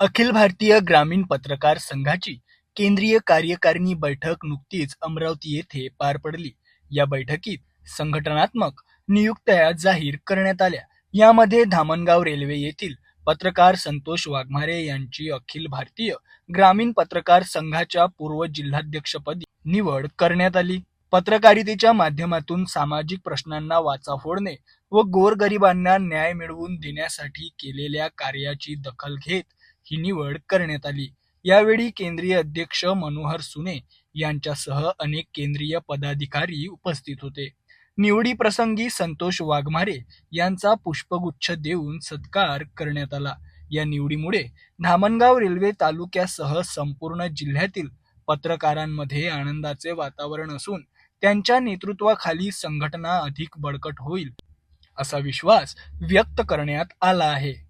अखिल भारतीय ग्रामीण पत्रकार संघाची केंद्रीय कार्यकारिणी बैठक नुकतीच अमरावती येथे पार पडली. या बैठकीत संघटनात्मक नियुक्त्या जाहीर करण्यात आल्या. यामध्ये धामणगाव रेल्वे येथील पत्रकार संतोष वाघमारे यांची अखिल भारतीय ग्रामीण पत्रकार संघाच्या पूर्व जिल्हाध्यक्षपदी निवड करण्यात आली. पत्रकारितेच्या माध्यमातून सामाजिक प्रश्नांना वाचा फोडणे व गोरगरिबांना न्याय मिळवून देण्यासाठी केलेल्या कार्याची दखल घेत ही निवड करण्यात आली. यावेळी केंद्रीय अध्यक्ष मनोहर सुने यांच्यासह अनेक केंद्रीय पदाधिकारी उपस्थित होते. निवडीप्रसंगी संतोष वाघमारे यांचा पुष्पगुच्छ देऊन सत्कार करण्यात आला. या निवडीमुळे धामणगाव रेल्वे तालुक्यासह संपूर्ण जिल्ह्यातील पत्रकारांमध्ये आनंदाचे वातावरण असून त्यांच्या नेतृत्वाखाली संघटना अधिक बळकट होईल, असा विश्वास व्यक्त करण्यात आला आहे.